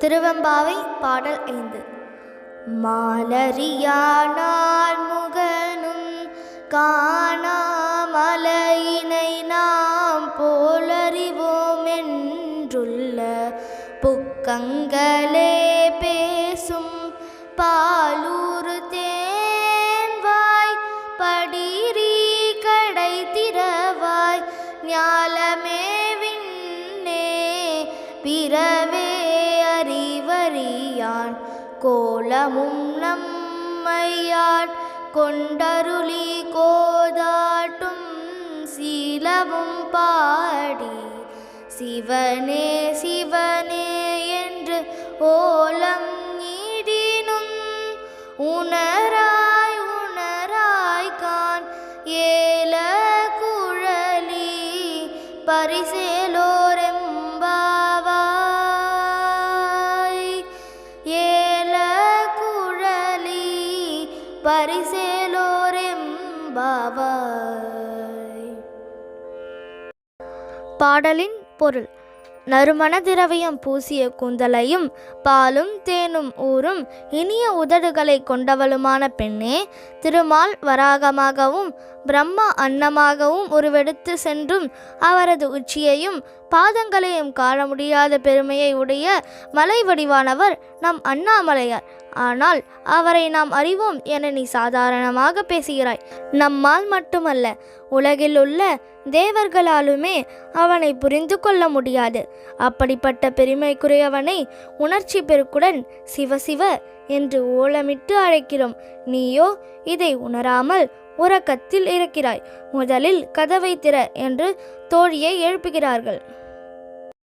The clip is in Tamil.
திருவெம்பாவை பாடல் ஐந்து. மாலரியானார் முகனும் காணாமலையினை நாம் போலறிவோம் என்றுள்ள புக்கங்களே பேசும் பாலு அறிவறியான் கோலமும் நம்மையாட் கொண்டருளி கோதாட்டும் சீலமும் பாடி. சிவனே சிவனே என்று ஓலம் நீடினும் உணராய் உணராய்கான் ஏல குழலி பரிசே பரிசேலோரெம்பாவாய். பாடலின் பொருள். நறுமண திரவியம் பூசிய கூந்தலையும் பாலும் தேனும் ஊறும் இனிய உதடுகளை கொண்டவளுமான பெண்ணே திருமால் வராகமாகவும் பிரம்மா அன்னமாகவும் உருவெடுத்து சென்றும் அவரது உச்சியையும் பாதங்களையும் காண முடியாத பெருமையை உடைய மலை வடிவானவர் நம் அண்ணாமலையார். ஆனால் அவரை நாம் அறிவோம் என நீ சாதாரணமாக பேசுகிறாய். நம்மால் மட்டுமல்ல உலகில் உள்ள தேவர்களாலுமே அவனை புரிந்து கொள்ள முடியாது. அப்படிப்பட்ட பெருமைக்குரியவனை உணர்ச்சி பெருக்குடன் சிவ சிவ என்று ஓலமிட்டு அழைக்கிறோம். நீயோ இதை உணராமல் உறக்கத்தில் இருக்கிறாய். முதலில் கதவை திற என்று தோழியை எழுப்புகிறார்கள்.